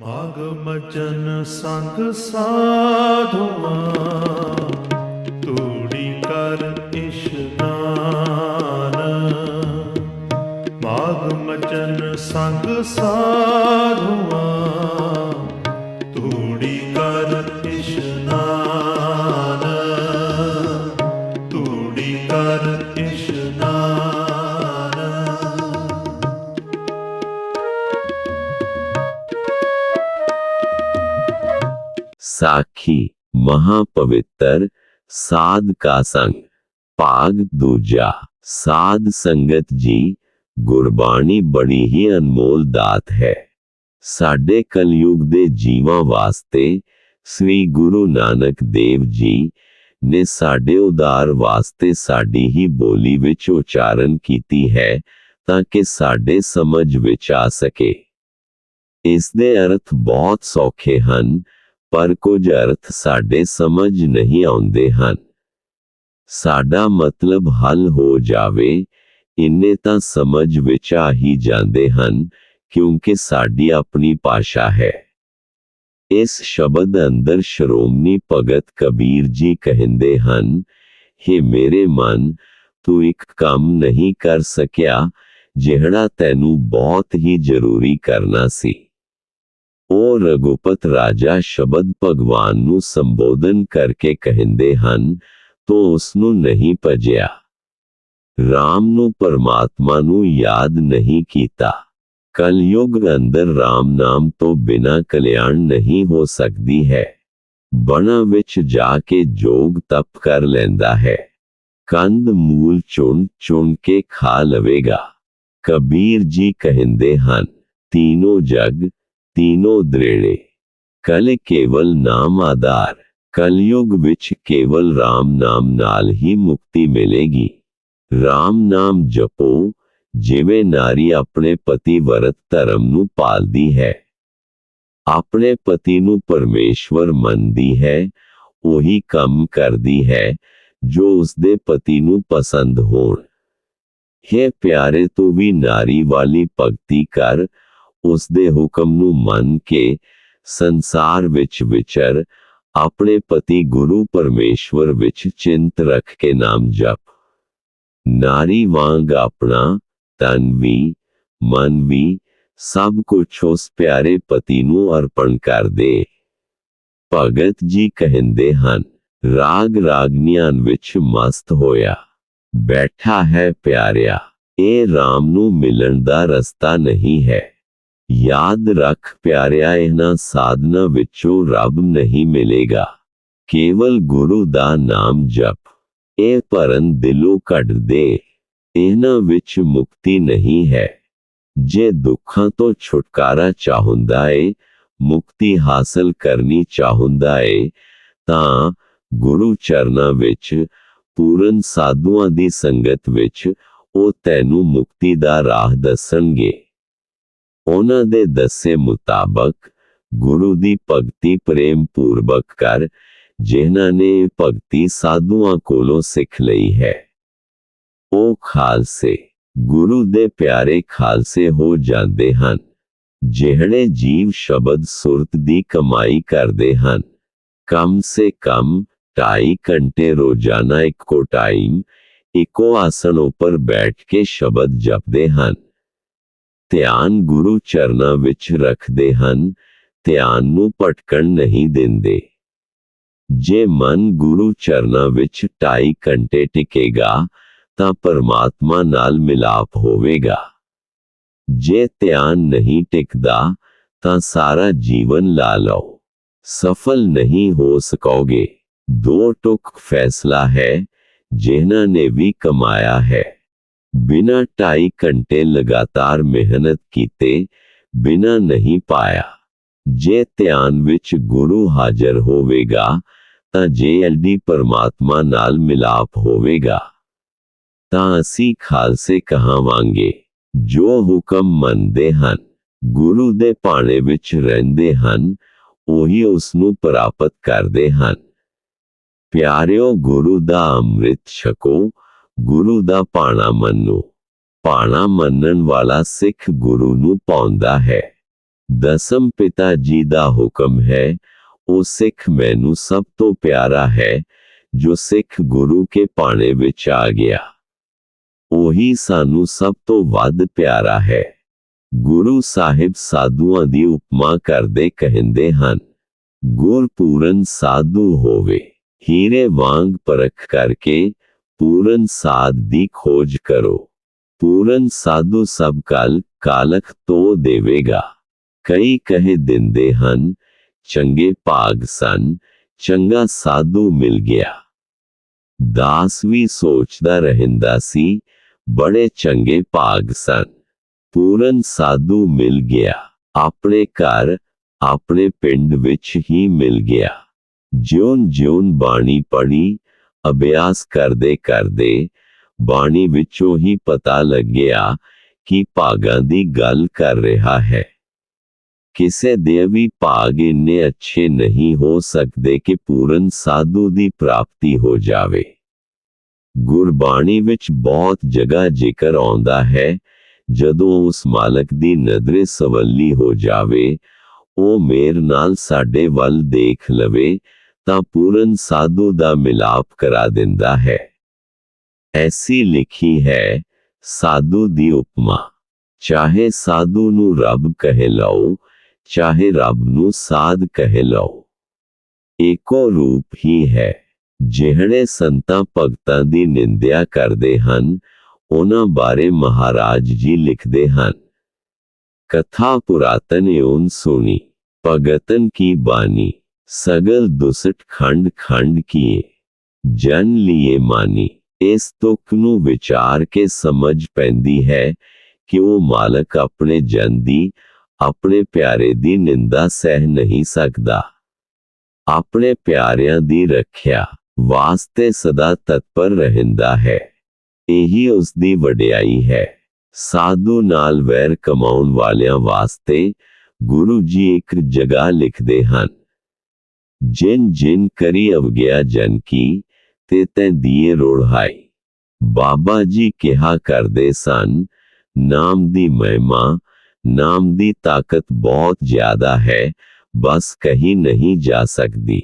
ਮਾਗ ਮਚਨ ਸੰਗ ਸਾਧੂਆਂ ਤੂੜੀ ਕਰ ਇਸ਼ਨਾਨ। ਮਾਗ ਮਚਨ ਸੰਗ ਸਾਧੂਆਂ ਸਾਖੀ ਮਹਾ ਪਵਿੱਤਰ ਸਾਧ ਕਾ ਸੰਗ ਭਾਗ ਦੂਜਾ ਸਾਧ ਸੰਗਤ ਜੀ ਗੁਰਬਾਣੀ ਬੜੀ ਹੀ ਅਨਮੋਲ ਦਾਤ ਹੈ ਸਾਡੇ ਕਲਯੁਗ ਦੇ ਜੀਵਾਂ ਵਾਸਤੇ ਸ੍ਰੀ ਗੁਰੂ ਨਾਨਕ ਦੇਵ ਜੀ ਨੇ ਸਾਡੇ ਉਦਾਰ ਵਾਸਤੇ ਸਾਡੀ ਹੀ ਬੋਲੀ ਵਿੱਚ ਉਚਾਰਨ ਕੀਤੀ ਹੈ ਤਾਂ ਕਿ ਸਾਡੇ ਸਮਝ ਵਿੱਚ ਆ ਸਕੇ ਇਸ ਦੇ ਅਰਥ ਬਹੁਤ ਸੌਖੇ ਹਨ ਪਰ ਕੁਝ ਅਰਥ ਸਾਡੇ ਸਮਝ ਨਹੀਂ ਆਉਂਦੇ ਹਨ। ਸਾਡਾ ਮਤਲਬ ਹੱਲ ਹੋ ਜਾਵੇ, ਇੰਨੇ ਤਾਂ ਸਮਝ ਵਿੱਚ ਆ ਹੀ ਜਾਂਦੇ ਹਨ, ਕਿਉਂਕਿ ਸਾਡੀ ਆਪਣੀ ਭਾਸ਼ਾ ਹੈ। ਇਸ ਸ਼ਬਦ ਅੰਦਰ ਸ਼੍ਰੋਮਣੀ ਭਗਤ ਕਬੀਰ ਜੀ ਕਹਿੰਦੇ ਹਨ हे ਮੇਰੇ ਮਨ, ਤੂੰ ਇੱਕ ਕੰਮ ਨਹੀਂ ਕਰ ਸਕਿਆ, ਜਿਹੜਾ ਤੈਨੂੰ ਬਹੁਤ ਹੀ ਜ਼ਰੂਰੀ ਕਰਨਾ ਸੀ। ਉਹ ਰਘੁਪਤ ਰਾਜਾ ਸ਼ਬਦ ਭਗਵਾਨ ਨੂੰ ਸੰਬੋਧਨ ਕਰਕੇ ਕਹਿੰਦੇ ਹਨ ਤੋ ਉਸ ਨੂੰ ਨਹੀਂ ਭਜਿਆ RAM ਨੂੰ ਪਰਮਾਤਮਾ ਨੂੰ ਯਾਦ ਨਹੀਂ ਕੀਤਾ ਕਲਯੁਗ ਅੰਦਰ RAM ਨਾਮ ਤੋਂ ਬਿਨਾ ਕਲਿਆਣ ਨਹੀਂ ਹੋ ਸਕਦੀ ਹੈ ਬਣਾ ਵਿੱਚ ਜਾ ਕੇ ਜੋਗ ਤਪ ਕਰ ਲੈਂਦਾ ਹੈ ਕੰਦ ਮੂਲ ਚੁਣ ਚੁਣ ਕੇ ਖਾ ਲਵੇਗਾ ਕਬੀਰ ਜੀ ਕਹਿੰਦੇ ਹਨ ਤੀਨੋਂ ਜਗ ਤੀਨੋਂ ਦ੍ਰਿੜੇ ਕਲ ਕੇਵਲ ਨਾਮ ਆਧਾਰ ਕਲਯੁਗ ਵਿੱਚ ਕੇਵਲ RAM ਨਾਮ ਨਾਲ ਹੀ ਮੁਕਤੀ ਮਿਲੇਗੀ RAM ਨਾਮ ਜਪੋ ਜਿਵੇਂ ਨਾਰੀ ਆਪਣੇ ਪਤੀ ਵਰਤ ਧਰਮ ਨੂੰ ਪਾਲਦੀ ਹੈ ਆਪਣੇ ਪਤੀ ਨੂੰ ਪਰਮੇਸ਼ਵਰ ਮੰਨਦੀ ਹੈ ਉਹੀ ਕੰਮ ਕਰਦੀ ਹੈ ਜੋ ਉਸਦੇ ਪਤੀ ਨੂੰ ਪਸੰਦ ਹੋਣ ਹੈ ਪਿਆਰੇ ਤੂੰ ਵੀ ਨਾਰੀ ਵਾਲੀ ਭਗਤੀ ਕਰ ਉਸ ਦੇ ਹੁਕਮ ਨੂੰ ਮੰਨ ਕੇ ਸੰਸਾਰ ਵਿੱਚ ਵਿਚਰ ਆਪਣੇ ਪਤੀ ਗੁਰੂ ਪਰਮੇਸ਼ਵਰ ਵਿੱਚ ਚਿੰਤ ਰੱਖ ਕੇ ਨਾਮ ਜਪ। ਨਾਰੀ ਵਾਂਗ ਆਪਣਾ ਤਨ ਵੀ, ਮਨ ਵੀ ਸਭ ਕੁਝ ਉਸ ਪਿਆਰੇ ਪਤੀ ਨੂੰ ਅਰਪਣ ਕਰ ਦੇ ਭਗਤ ਜੀ ਕਹਿੰਦੇ ਹਨ, ਰਾਗ ਰਾਗਨੀਆਂ ਵਿੱਚ ਮਸਤ ਹੋਇਆ, ਬੈਠਾ ਹੈ ਪਿਆਰਿਆ, ਇਹ RAM ਨੂੰ ਮਿਲਣ ਦਾ ਰਸਤਾ ਨਹੀਂ ਹੈ। ਯਾਦ ਰੱਖ ਪਿਆਰਿਆ, ਇਹਨਾਂ ਸਾਧਨਾ ਵਿੱਚੋਂ ਰੱਬ ਨਹੀਂ ਮਿਲੇਗਾ। ਕੇਵਲ ਗੁਰੂ ਦਾ ਨਾਮ ਜਪ। ਇਹ ਭਰਨ ਦਿਲੋਂ ਕੱਢ ਦੇ ਇਹਨਾਂ ਵਿੱਚ ਮੁਕਤੀ ਨਹੀਂ ਹੈ। ਜੇ ਦੁੱਖਾਂ ਤੋਂ ਛੁਟਕਾਰਾ ਚਾਹੁੰਦਾ ਏ, ਮੁਕਤੀ ਹਾਸਲ ਕਰਨੀ ਚਾਹੁੰਦਾ ਏ, ਤਾਂ ਗੁਰੂ ਚਰਨਾਂ ਵਿੱਚ, ਪੂਰਨ ਸਾਧੂਆਂ ਦੀ ਸੰਗਤ ਵਿੱਚ ਉਹ ਤੈਨੂੰ ਮੁਕਤੀ ਦਾ ਰਾਹ ਦੱਸਣਗੇ। ਉਹਨਾਂ ਦੇ ਦੱਸੇ ਮੁਤਾਬਕ ਗੁਰੂ ਦੀ ਭਗਤੀ ਪ੍ਰੇਮ ਪੂਰਵਕ ਕਰ ਜਿਨ੍ਹਾਂ ਨੇ ਇਹ ਭਗਤੀ ਸਾਧੂਆਂ ਕੋਲੋਂ ਸਿੱਖ ਲਈ ਹੈ ਉਹ ਖਾਲਸੇ ਗੁਰੂ ਦੇ ਪਿਆਰੇ ਖਾਲਸੇ ਹੋ ਜਾਂਦੇ ਹਨ ਜਿਹੜੇ ਜੀਵ ਸ਼ਬਦ ਸੁਰਤ ਦੀ ਕਮਾਈ ਕਰਦੇ ਹਨ ਕਮ ਸੇ ਕਮ ਢਾਈ ਘੰਟੇ ਰੋਜ਼ਾਨਾ ਇੱਕੋ ਟਾਈਮ ਇੱਕੋ ਆਸਣ ਉੱਪਰ ਬੈਠ ਕੇ ਸ਼ਬਦ ਜਪਦੇ ਹਨ ਧਿਆਨ ਗੁਰੂ ਚਰਨਾਂ ਵਿੱਚ ਰੱਖਦੇ ਹਨ, ਧਿਆਨ ਨੂੰ ਭਟਕਣ ਨਹੀਂ ਦਿੰਦੇ। ਜੇ ਮਨ ਗੁਰੂ ਚਰਨਾਂ ਵਿੱਚ ਢਾਈ ਘੰਟੇ ਟਿਕੇਗਾ, ਤਾਂ ਪਰਮਾਤਮਾ ਨਾਲ ਮਿਲਾਪ ਹੋਵੇਗਾ। ਜੇ ਧਿਆਨ ਨਹੀਂ ਟਿਕਦਾ, ਤਾਂ ਸਾਰਾ ਜੀਵਨ ਲਾ ਲਓ। ਸਫਲ ਨਹੀਂ ਹੋ ਸਕੋਗੇ। ਦੋ ਟੁਕ ਫੈਸਲਾ ਹੈ, ਜਿਨ੍ਹਾਂ ਨੇ ਵੀ ਕਮਾਇਆ ਹੈ। ਬਿਨਾ ਢਾਈ ਘੰਟੇ ਲਗਾਤਾਰ ਮਿਹਨਤ ਕੀਤੇ, ਬਿਨਾ ਨਹੀਂ ਪਾਇਆ। ਜੇ ਧਿਆਨ ਵਿੱਚ ਗੁਰੂ ਹਾਜ਼ਰ ਹੋਵੇਗਾ, ਤਾਂ ਜੇਐਲਡੀ ਪਰਮਾਤਮਾ ਨਾਲ ਮਿਲਾਪ ਹੋਵੇਗਾ। ਤਾਂ ਅਸੀਂ ਖਾਲਸੇ ਕਹਾਵਾਂਗੇ, ਜੋ ਹੁਕਮ ਮੰਨਦੇ ਹਨ, ਗੁਰੂ ਦੇ ਭਾਣੇ ਵਿੱਚ ਰਹਿੰਦੇ ਹਨ, ਉਹੀ ਉਸ ਨੂੰ ਪ੍ਰਾਪਤ ਕਰਦੇ ਹਨ। ਪਿਆਰਿਓ, ਗੁਰੂ ਦਾ ਅੰਮ੍ਰਿਤ ਛਕੋ ਗੁਰੂ ਦਾ ਪਾਣਾ ਮੰਨੋ। ਪਾਣਾ ਮੰਨਣ ਵਾਲਾ ਸਿੱਖ ਗੁਰੂ ਨੂੰ ਪਾਉਂਦਾ ਹੈ। ਦਸਮ ਪਿਤਾ ਜੀ ਦਾ ਹੁਕਮ ਹੈ, ਉਹ ਸਿੱਖ ਮੈਨੂੰ ਸਭ ਤੋਂ ਪਿਆਰਾ ਹੈ, ਜੋ ਸਿੱਖ ਗੁਰੂ ਕੇ ਪਾਣੇ ਵਿੱਚ ਆ ਗਿਆ। ਉਹੀ ਸਾਨੂੰ ਸਭ ਤੋਂ ਵੱਧ ਪਿਆਰਾ ਹੈ। ਗੁਰੂ ਸਾਹਿਬ ਸਾਧੂਆਂ ਦੀ ਉਪਮਾ ਕਰਦੇ ਕਹਿੰਦੇ ਹਨ, ਗੁਰਪੂਰਨ ਸਾਧੂ ਹੋਵੇ। ਹੀਰੇ ਵਾਂਗ ਪਰਖ ਕਰਕੇ ਪੂਰਨ ਸਾਧ ਦੀ ਖੋਜ ਕਰੋ। ਪੂਰਨ ਸਾਧੂ ਸਭ ਕਲ ਕਾਲਖ ਤੋ ਦੇਵੇਗਾ। ਕਈ ਕਹੇ ਦਿੰਦੇ ਹਨ, ਚੰਗੇ ਭਾਗ ਸਨ, ਚੰਗਾ ਸਾਧੂ ਮਿਲ ਗਿਆ। ਦਾਸ ਵੀ ਸੋਚਦਾ ਰਹਿੰਦਾ ਸੀ, ਬੜੇ ਚੰਗੇ ਭਾਗ ਸਨ। ਪੂਰਨ ਸਾਧੂ ਮਿਲ ਗਿਆ। ਆਪਣੇ ਘਰ, ਆਪਣੇ ਪਿੰਡ ਵਿੱਚ ਹੀ ਮਿਲ ਗਿਆ। ਜਿਉਂ ਜਿਉਂ ਬਾਣੀ ਪੜੀ ਅਭਿਆਸ ਕਰਦੇ ਕਰਦੇ ਬਾਣੀ ਵਿੱਚੋਂ ਹੀ ਪਤਾ ਲੱਗਿਆ ਕਿ ਭਾਗਾਂ ਦੀ ਗੱਲ ਕਰ ਰਿਹਾ ਹੈ। ਕਿਸੇ ਦੇ ਵੀ ਭਾਗ ਇੰਨੇ ਅੱਛੇ ਨਹੀਂ ਹੋ ਸਕਦੇ ਕਿ ਪੂਰਨ ਸਾਧੂ ਦੀ ਪ੍ਰਾਪਤੀ ਹੋ ਜਾਵੇ। ਗੁਰਬਾਣੀ ਵਿੱਚ ਬਹੁਤ ਜਗ੍ਹਾ ਜ਼ਿਕਰ ਆਉਂਦਾ ਹੈ, ਜਦੋਂ ਉਸ ਮਾਲਕ ਦੀ ਨਜ਼ਰੇ ਸਵੱਲੀ ਹੋ ਜਾਵੇ, ਉਹ ਮੇਰ ਨਾਲ ਸਾਡੇ ਵੱਲ ਦੇਖ ਲਵੇ ਤਾਂ ਪੂਰਨ ਸਾਧੂ ਦਾ ਮਿਲਾਪ ਕਰਾ ਦਿੰਦਾ ਹੈ ਐਸੀ ਲਿਖੀ ਹੈ ਸਾਧੂ ਦੀ ਉਪਮਾ ਚਾਹੇ ਸਾਧੂ ਨੂੰ ਰੱਬ ਕਹਿ ਲਓ ਚਾਹੇ ਰੱਬ ਨੂੰ ਸਾਧ ਕਹਿ ਲਓ ਏਕੋ ਰੂਪ ਹੀ ਹੈ ਜਿਹੜੇ ਸੰਤਾਂ ਭਗਤਾਂ ਦੀ ਨਿੰਦਿਆ ਕਰਦੇ ਹਨ ਉਹਨਾਂ ਬਾਰੇ ਮਹਾਰਾਜ ਜੀ ਲਿਖਦੇ ਹਨ ਕਥਾ ਪੁਰਾਤਨ ਏਉਨ ਸੁਣੀ ਭਗਤਨ ਕੀ ਬਾਣੀ ਸਗਲ ਦੁਸਟ ਖੰਡ ਖੰਡ ਕੀਏ ਜਨ ਲੀਏ ਮਾਨੀ ਇਸ ਤੁਕ ਨੂੰ ਵਿਚਾਰ ਕੇ ਸਮਝ ਪੈਂਦੀ ਹੈ ਕਿ ਉਹ ਮਾਲਕ ਆਪਣੇ ਜਨ ਦੀ ਆਪਣੇ ਪਿਆਰੇ ਦੀ ਨਿੰਦਾ ਸਹਿ ਨਹੀਂ ਸਕਦਾ ਆਪਣੇ ਪਿਆਰਿਆਂ ਦੀ ਰੱਖਿਆ ਵਾਸਤੇ ਸਦਾ ਤਤਪਰ ਰਹਿੰਦਾ ਹੈ ਇਹੀ ਉਸ ਦੀ ਵਡਿਆਈ ਹੈ ਸਾਧੂ ਨਾਲ ਵੈਰ ਕਮਾਉਣ ਵਾਲਿਆਂ ਵਾਸਤੇ ਗੁਰੂ ਜੀ ਇੱਕ ਜਗ੍ਹਾ ਲਿਖਦੇ ਹਨ ਜਿਨ ਜਿਨ ਕਰੀ ਅਵਗਿਆ ਜਨ ਕੀ, ਤੇ ਤੈ ਦੀਏ ਰੋੜਾਈ ਬਾਬਾ ਜੀ ਕਿਹਾ ਕਰਦੇ ਸਨ, ਨਾਮ ਦੀ ਮਹਿਮਾ, ਨਾਮ ਦੀ ਤਾਕਤ ਬਹੁਤ ਜ਼ਿਆਦਾ ਹੈ, ਬਸ ਕਹੀ ਨਹੀਂ ਜਾ ਸਕਦੀ।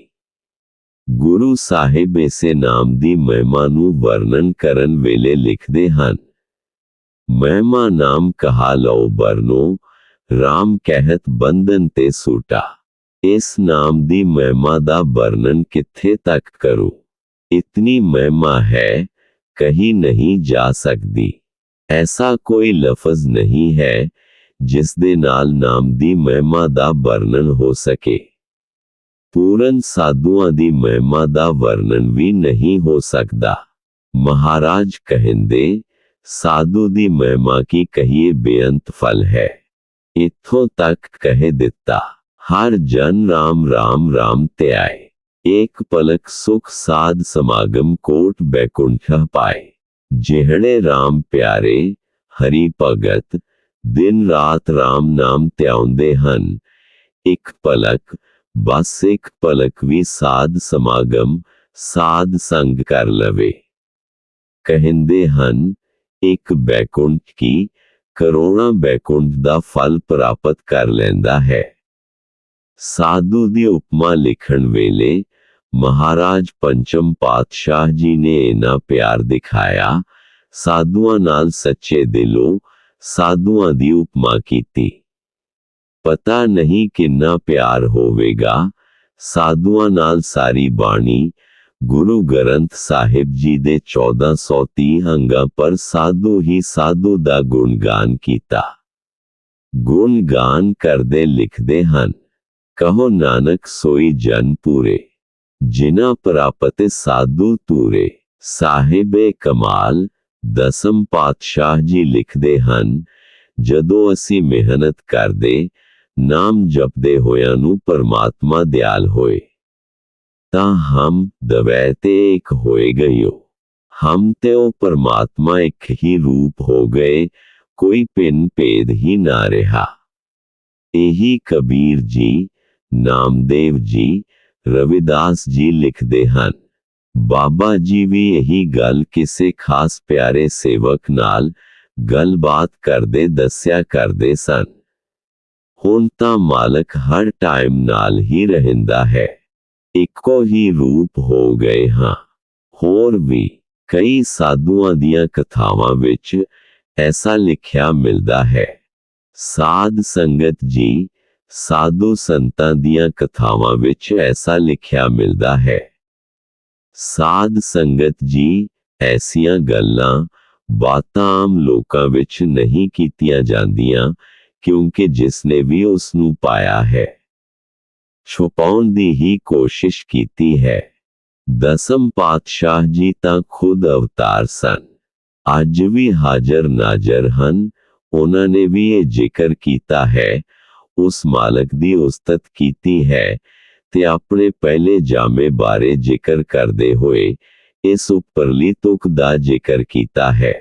ਗੁਰੂ ਸਾਹਿਬ ਇਸੇ ਨਾਮ ਦੀ ਮਹਿਮਾ ਨੂੰ ਵਰਣਨ ਕਰਨ ਵੇਲੇ ਲਿਖਦੇ ਹਨ, ਮਹਿਮਾ ਨਾਮ ਕਹਾ ਲਓ ਬਰਨੋ RAM ਕਹਿਤ ਬੰਧਨ ਤੇ ਸੂਟਾ। ਇਸ ਨਾਮ ਦੀ ਮਹਿਮਾ ਦਾ ਵਰਣਨ ਕਿੱਥੇ ਤੱਕ ਕਰੂ ਇਤਨੀ ਮਹਿਮਾ ਹੈ ਕਹੀ ਨਹੀਂ ਜਾ ਸਕਦੀ ਐਸਾ ਕੋਈ ਲਫ਼ਜ਼ ਨਹੀਂ ਹੈ ਜਿਸ ਦੇ ਨਾਲ ਨਾਮ ਦੀ ਮਹਿਮਾ ਦਾ ਵਰਣਨ ਹੋ ਸਕੇ ਪੂਰਨ ਸਾਧੂਆਂ ਦੀ ਮਹਿਮਾ ਦਾ ਵਰਣਨ ਵੀ ਨਹੀਂ ਹੋ ਸਕਦਾ ਮਹਾਰਾਜ ਕਹਿੰਦੇ ਸਾਧੂ ਦੀ ਮਹਿਮਾ ਕੀ ਕਹੀਏ ਬੇਅੰਤ ਫਲ ਹੈ ਇਥੋਂ ਤੱਕ ਕਹਿ ਦਿੱਤਾ ਹਰ ਜਨ ਰਾਮ ਰਾਮ ਰਾਮ ਤੇ ਆਏ ਏਕ ਪਲਕ ਸੁਖ ਸਾਧ ਸਮਾਗਮ ਕੋਟ ਬੈਕੁੰਠ ਪਾਏ ਜਿਹੜੇ ਰਾਮ ਪਿਆਰੇ ਹਰੀ ਭਗਤ ਦਿਨ ਰਾਤ ਰਾਮ ਨਾਮ ਧਿਆਉਂਦੇ ਹਨ ਇੱਕ ਪਲਕ ਬਸ ਇੱਕ ਪਲਕ ਵੀ ਸਾਧ ਸਮਾਗਮ ਸਾਧ ਸੰਗ ਕਰ ਲਵੇ ਕਹਿੰਦੇ ਹਨ ਇੱਕ ਬੈਕੁੰਠ ਕੀ ਕਰੋਨਾ ਬੈਕੁੰਠ ਦਾ ਫਲ ਪ੍ਰਾਪਤ ਕਰ ਲੈਂਦਾ ਹੈ ਸਾਧੂ ਦੀ ਉਪਮਾ ਲਿਖਣ ਵੇਲੇ ਮਹਾਰਾਜ ਪੰਚਮ ਪਾਤਸ਼ਾਹ ਜੀ ਨੇ ਇਹਨਾਂ ਪਿਆਰ ਦਿਖਾਇਆ ਸਾਧੂਆਂ ਨਾਲ ਸੱਚੇ ਦਿਲੋਂ ਸਾਧੂਆਂ ਦੀ ਉਪਮਾ ਕੀਤੀ ਪਤਾ ਨਹੀਂ ਕਿੰਨਾ ਪਿਆਰ ਹੋਵੇਗਾ ਸਾਧੂਆਂ ਨਾਲ ਸਾਰੀ ਬਾਣੀ ਗੁਰੂ ਗ੍ਰੰਥ ਸਾਹਿਬ ਜੀ ਦੇ 1430 ਅੰਗਾਂ ਪਰ ਸਾਧੂ ਹੀ ਸਾਧੂ ਦਾ ਗੁਣਗਾਨ ਕੀਤਾ ਗੁਣਗਾਨ ਕਰਦੇ ਲਿਖਦੇ ਹਨ ਕਹੋ ਨਾਨਕ ਸੋਈ ਜਨ ਪੂਰੇ ਜਿਨਾ ਪ੍ਰਾਪਤ ਸਾਧੂ ਤੂਰੇ ਸਾਹਿਬੇ ਕਮਾਲ, ਦਸਮ ਪਾਤਸ਼ਾਹ ਜੀ ਲਿਖਦੇ ਹਨ, ਜਦੋਂ ਅਸੀਂ ਮਿਹਨਤ ਕਰਦੇ, ਨਾਮ ਜਪਦੇ ਹੋਇਆਂ ਨੂੰ ਪਰਮਾਤਮਾ ਦਿਆਲ ਹੋਏ। ਤਾਂ ਹਮ ਦਵੈ ਤੇ ਇੱਕ ਹੋਏ ਗਇਓ। ਹਮ ਤੇ ਉਹ ਪਰਮਾਤਮਾ ਇੱਕ ਹੀ ਰੂਪ ਹੋ ਗਏ, ਕੋਈ ਪਿੰਨ ਭੇਦ ਹੀ ਨਾ ਰਿਹਾ। ਇਹੀ ਕਬੀਰ ਜੀ ਨਾਮਦੇਵ ਜੀ ਰਵਿਦਾਸ ਜੀ ਲਿਖਦੇ ਹਨ। ਬਾਬਾ ਜੀ ਵੀ ਇਹੀ ਗੱਲ ਕਿਸੇ ਖਾਸ ਪਿਆਰੇ ਸੇਵਕ ਨਾਲ ਗੱਲਬਾਤ ਕਰਦੇ, ਦੱਸਿਆ ਕਰਦੇ ਸਨ। ਹੁਣ ਤਾਂ ਮਾਲਕ ਹਰ ਟਾਈਮ ਨਾਲ ਹੀ ਰਹਿੰਦਾ ਹੈ। ਇੱਕੋ ਹੀ ਰੂਪ ਹੋ ਗਏ ਹਾਂ। ਹੋਰ ਵੀ ਕਈ ਸਾਧੂਆਂ ਦੀਆਂ ਕਥਾਵਾਂ ਵਿੱਚ ਐਸਾ ਲਿਖਿਆ ਮਿਲਦਾ ਹੈ। ਸਾਧ ਸੰਗਤ ਜੀ ਸਾਧੂ ਸੰਤਾਂ ਦੀਆਂ ਕਥਾਵਾਂ ਵਿੱਚ ਐਸਾ ਲਿਖਿਆ ਮਿਲਦਾ ਹੈ। ਸਾਧ ਸੰਗਤ ਜੀ, ਐਸੀਆਂ ਗੱਲਾਂ ਬਾਤਾਂ ਆਮ ਲੋਕਾਂ ਵਿੱਚ ਨਹੀਂ ਕੀਤੀਆਂ ਜਾਂਦੀਆਂ, ਕਿਉਂਕਿ ਜਿਸ ਨੇ ਵੀ ਉਸ ਨੂੰ ਪਾਇਆ ਹੈ, ਛੁਪਾਉਣ ਦੀ ਹੀ ਕੋਸ਼ਿਸ਼ ਕੀਤੀ ਹੈ। ਦਸਮ ਪਾਤਸ਼ਾਹ ਜੀ ਤਾਂ ਖੁਦ ਅਵਤਾਰ ਸਨ। ਅੱਜ ਵੀ ਹਾਜ਼ਰ ਨਾਜ਼ਰ ਹਨ। ਉਹਨਾਂ ਨੇ ਵੀ ਇਹ ਜ਼ਿਕਰ ਕੀਤਾ ਹੈ ਉਸ ਮਾਲਕ ਦੀ ਉਸਤਤ ਕੀਤੀ ਹੈ ਤੇ ਆਪਣੇ ਪਹਿਲੇ ਜਾਮੇ ਬਾਰੇ ਜ਼ਿਕਰ ਕਰਦੇ ਹੋਏ ਇਸ ਉੱਪਰਲੀ ਤੁਕ ਦਾ ਜ਼ਿਕਰ ਕੀਤਾ ਹੈ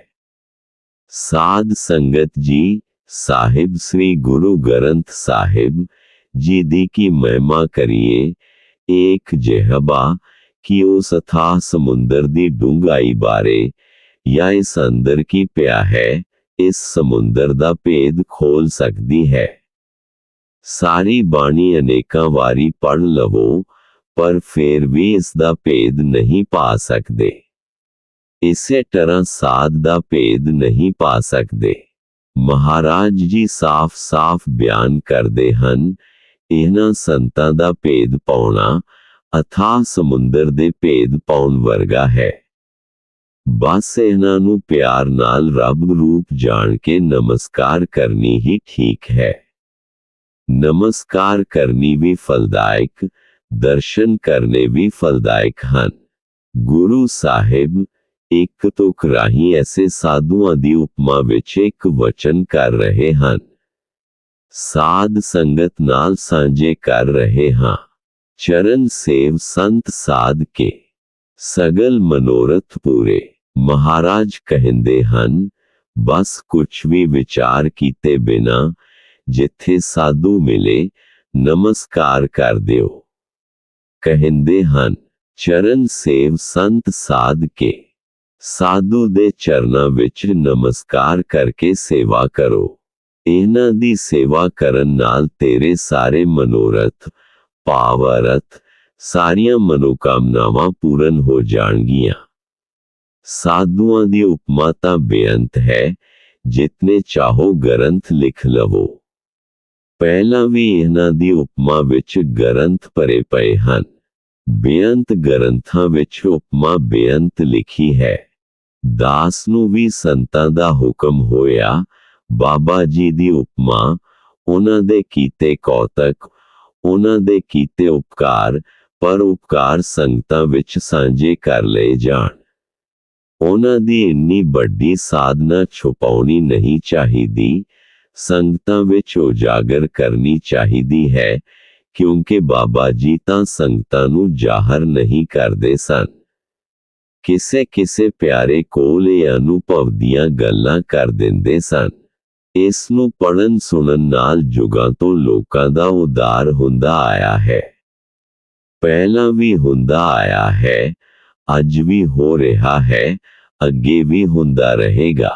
ਸਾਧ ਸੰਗਤ ਜੀ ਸਾਹਿਬ ਸ੍ਰੀ ਗੁਰੂ ਗ੍ਰੰਥ ਸਾਹਿਬ ਜੀ ਦੀ ਕੀ ਮਹਿਮਾ ਕਰੀਏ ਇੱਕ ਜਿਹਬਾ ਕਿ ਉਸ ਅਥਾਹ ਸਮੁੰਦਰ ਦੀ ਡੂੰਘਾਈ ਬਾਰੇ ਜਾਂ ਇਸ ਅੰਦਰ ਕੀ ਪਿਆ ਹੈ ਇਸ ਸਮੁੰਦਰ ਦਾ ਭੇਦ ਖੋਲ ਸਕਦੀ ਹੈ ਸਾਰੀ ਬਾਣੀ ਅਨੇਕਾਂ ਵਾਰੀ ਪੜ ਲਵੋ, ਪਰ ਫਿਰ ਵੀ ਇਸ ਦਾ ਭੇਦ ਨਹੀਂ ਪਾ ਸਕਦੇ। ਇਸੇ ਤਰ੍ਹਾਂ ਸਾਧ ਦਾ ਭੇਦ ਨਹੀਂ ਪਾ ਸਕਦੇ। ਮਹਾਰਾਜ ਜੀ ਸਾਫ਼-ਸਾਫ਼ ਬਿਆਨ ਕਰਦੇ ਹਨ, ਇਹਨਾਂ ਸੰਤਾਂ ਦਾ ਭੇਦ ਪਾਉਣਾ ਅਥਾਹ ਸਮੁੰਦਰ ਦੇ ਭੇਦ ਪਾਉਣ ਵਰਗਾ ਹੈ। ਬਸ ਇਹਨਾਂ ਨੂੰ ਪਿਆਰ ਨਾਲ ਰੱਬ ਰੂਪ ਜਾਣ ਕੇ ਨਮਸਕਾਰ ਕਰਨੀ ਹੀ ਠੀਕ ਹੈ। ਨਮਸਕਾਰ ਕਰਨੀ ਵੀ ਫਲਦਾਇਕ ਦਰਸ਼ਨ ਕਰਨੇ ਵੀ ਫਲਦਾਇਕ ਹਨ ਗੁਰੂ ਸਾਹਿਬ ਇੱਕ ਤੁਕ ਰਾਹੀਂ ਐਸੇ ਸਾਧੂਆਂ ਦੀ ਉਪਮਾ ਵਿੱਚ ਇੱਕ ਵਚਨ ਕਰ ਰਹੇ ਹਨ ਸਾਧ ਸੰਗਤ ਨਾਲ ਸਾਂਝੇ ਕਰ ਰਹੇ ਹਾਂ ਚਰਨ ਸੇਵ ਸੰਤ ਸਾਧ ਕੇ ਸਗਲ ਮਨੋਰਥ ਪੂਰੇ ਮਹਾਰਾਜ ਕਹਿੰਦੇ ਹਨ ਬਸ ਕੁਛ ਵੀ ਵਿਚਾਰ ਕੀਤੇ ਬਿਨਾ ਜਿੱਥੇ ਸਾਧੂ ਮਿਲੇ ਨਮਸਕਾਰ ਕਰ ਦਿਓ ਕਹਿੰਦੇ ਹਨ ਚਰਨ ਸੇਵ ਸੰਤ ਸਾਧ ਕੇ ਸਾਧੂ ਦੇ ਚਰਨਾਂ ਵਿੱਚ ਨਮਸਕਾਰ ਕਰਕੇ ਸੇਵਾ ਕਰੋ ਇਹਨਾਂ ਦੀ ਸੇਵਾ ਕਰਨ ਨਾਲ ਤੇਰੇ ਸਾਰੇ ਮਨੋਰਥ ਭਾਵਰਤ ਸਾਰੀਆਂ ਮਨੋਕਾਮਨਾਵਾਂ ਪੂਰਨ ਹੋ ਜਾਣਗੀਆਂ ਸਾਧੂਆਂ ਦੀ ਉਪਮਾ ਤਾਂ ਬੇਅੰਤ ਹੈ ਜਿਤਨੇ ਚਾਹੋ ਗ੍ਰੰਥ ਲਿਖ ਲਵੋ ਪਹਿਲਾਂ ਵੀ ਇਹਨਾਂ ਦੀ ਉਪਮਾ ਵਿੱਚ ਗ੍ਰੰਥ ਭਰੇ ਪਏ ਹਨ। ਬੇਅੰਤ ਗ੍ਰੰਥਾਂ ਵਿੱਚ ਉਪਮਾ ਬੇਅੰਤ ਲਿਖੀ ਹੈ। ਦਾਸ ਨੂੰ ਵੀ ਸੰਤਾਂ ਦਾ ਹੁਕਮ ਹੋਇਆ, ਬਾਬਾ ਜੀ ਦੀ ਉਪਮਾ, ਉਹਨਾਂ ਦੇ ਕੀਤੇ ਕੌਤਕ, ਉਹਨਾਂ ਦੇ ਕੀਤੇ ਉਪਕਾਰ, ਪਰ ਉਪਕਾਰ ਸੰਗਤਾਂ ਵਿੱਚ ਸਾਂਝੇ ਕਰ ਲਏ ਜਾਣ। ਉਹਨਾਂ ਦੀ ਇੰਨੀ ਵੱਡੀ ਸਾਧਨਾ ਛੁਪਾਉਣੀ ਨਹੀਂ ਚਾਹੀਦੀ ਸੰਗਤਾਂ ਵਿੱਚ ਉਜਾਗਰ ਕਰਨੀ ਚਾਹੀਦੀ ਹੈ ਕਿਉਂਕਿ ਬਾਬਾ ਜੀ ਤਾਂ ਸੰਗਤਾਂ ਨੂੰ ਜ਼ਾਹਰ ਨਹੀਂ ਕਰਦੇ ਸਨ ਕਿਸੇ ਕਿਸੇ ਪਿਆਰੇ ਕੋਲ ਇਹ ਅਨੁਭਵ ਦੀਆਂ ਗੱਲਾਂ ਕਰ ਦਿੰਦੇ ਸਨ ਇਸ ਨੂੰ ਪੜਨ ਸੁਣਨ ਨਾਲ ਜੁਗਾਂ ਤੋਂ ਲੋਕਾਂ ਦਾ ਉਦਾਰ ਹੁੰਦਾ ਆਇਆ ਹੈ ਪਹਿਲਾਂ ਵੀ ਹੁੰਦਾ ਆਇਆ ਹੈ ਅੱਜ ਵੀ ਹੋ ਰਿਹਾ ਹੈ ਅੱਗੇ ਵੀ ਹੁੰਦਾ ਰਹੇਗਾ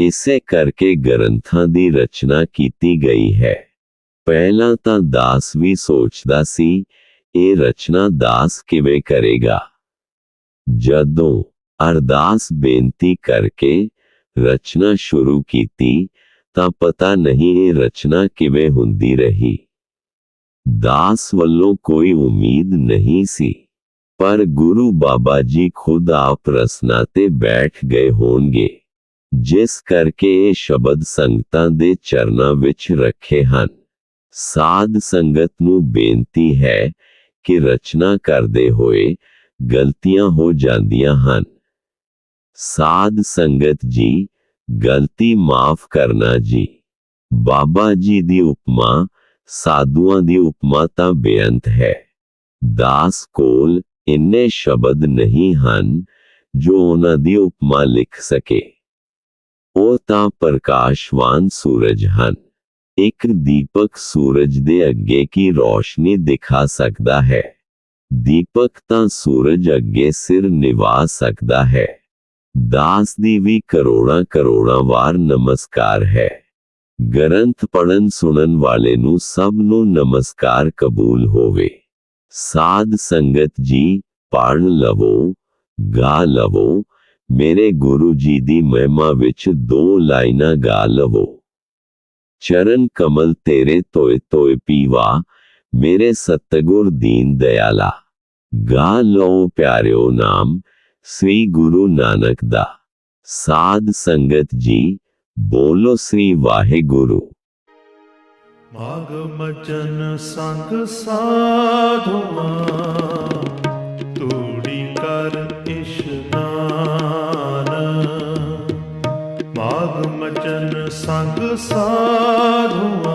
ਇਸੇ ਕਰਕੇ ਗ੍ਰੰਥਾਂ ਦੀ ਰਚਨਾ ਕੀਤੀ ਗਈ ਹੈ ਪਹਿਲਾਂ ਤਾਂ ਦਾਸ ਵੀ ਸੋਚਦਾ ਸੀ ਇਹ ਰਚਨਾ ਦਾਸ ਕਿਵੇਂ ਕਰੇਗਾ ਜਦੋਂ ਅਰਦਾਸ ਬੇਨਤੀ ਕਰਕੇ ਰਚਨਾ ਸ਼ੁਰੂ ਕੀਤੀ ਤਾਂ ਪਤਾ ਨਹੀਂ ਇਹ ਰਚਨਾ ਕਿਵੇਂ ਹੁੰਦੀ ਰਹੀ ਦਾਸ ਵੱਲੋਂ ਕੋਈ ਉਮੀਦ ਨਹੀਂ ਸੀ ਪਰ ਗੁਰੂ ਬਾਬਾ ਜੀ ਖੁਦ ਆਪ ਰਸਨਾ ਤੇ ਬੈਠ ਗਏ ਹੋਣਗੇ ਜਿਸ ਕਰਕੇ ਇਹ ਸ਼ਬਦ ਸੰਗਤਾਂ ਦੇ ਚਰਨਾਂ ਵਿੱਚ ਰੱਖੇ ਹਨ। ਸਾਧ ਸੰਗਤ ਨੂੰ ਬੇਨਤੀ ਹੈ ਕਿ ਰਚਨਾ ਕਰਦੇ ਹੋਏ ਗਲਤੀਆਂ ਹੋ ਜਾਂਦੀਆਂ ਹਨ। ਸਾਧ ਸੰਗਤ ਜੀ, ਗਲਤੀ ਮਾਫ ਕਰਨਾ ਜੀ। ਬਾਬਾ ਜੀ ਦੀ ਉਪਮਾ, ਸਾਧੂਆਂ ਦੀ ਉਪਮਾ ਤਾਂ ਬੇਅੰਤ ਹੈ। ਦਾਸ ਕੋਲ ਇੰਨੇ ਸ਼ਬਦ ਨਹੀਂ ਹਨ ਜੋ ਉਹਨਾਂ ਦੀ ਉਪਮਾ ਲਿਖ ਸਕੇ। ਤਾਂ ਪ੍ਰਕਾਸ਼ਵਾਨ ਸੂਰਜ ਹਨ ਇੱਕ ਦੀਪਕ ਸੂਰਜ ਦੇ ਅੱਗੇ ਕੀ ਰੋਸ਼ਨੀ ਦਿਖਾ ਸਕਦਾ ਹੈ ਦੀਪਕ ਤਾਂ ਸੂਰਜ ਅੱਗੇ ਸਿਰ ਨਿਵਾ ਸਕਦਾ ਹੈ ਦਾਸ ਦੀ ਵੀ ਕਰੋੜਾਂ ਕਰੋੜਾਂ ਵਾਰ ਨਮਸਕਾਰ ਹੈ ਗ੍ਰੰਥ ਪੜਨ ਸੁਣਨ ਵਾਲੇ ਨੂੰ ਸਭ ਨੂੰ ਨਮਸਕਾਰ ਕਬੂਲ ਹੋਵੇ ਸਾਧ ਸੰਗਤ ਜੀ ਪੜ ਲਵੋ ਗਾ ਲਵੋ ਮੇਰੇ ਗੁਰੂ ਜੀ ਦੀ ਮਹਿਮਾ ਵਿੱਚ ਦੋ ਲਾਈਨਾਂ ਗਾ ਲਵੋ ਚਰਨ ਕਮਲ ਤੇਰੇ ਤੋਏ ਤੋਏ ਪੀਵਾ ਮੇਰੇ ਸਤਗੁਰ ਦੀਨ ਦਇਆਲਾ ਗਾ ਲਓ ਪਿਆਰਿਓ ਨਾਮ ਸ੍ਰੀ ਗੁਰੂ ਨਾਨਕ ਦਾ ਸਾਧ ਸੰਗਤ ਜੀ ਬੋਲੋ ਸ੍ਰੀ ਵਾਹਿਗੁਰੂ ਮਾਗ ਮਚਨ ਸੰਗ ਸਾਧੂਆਂ ਸੰਗ ਸਾਧੂਆਂ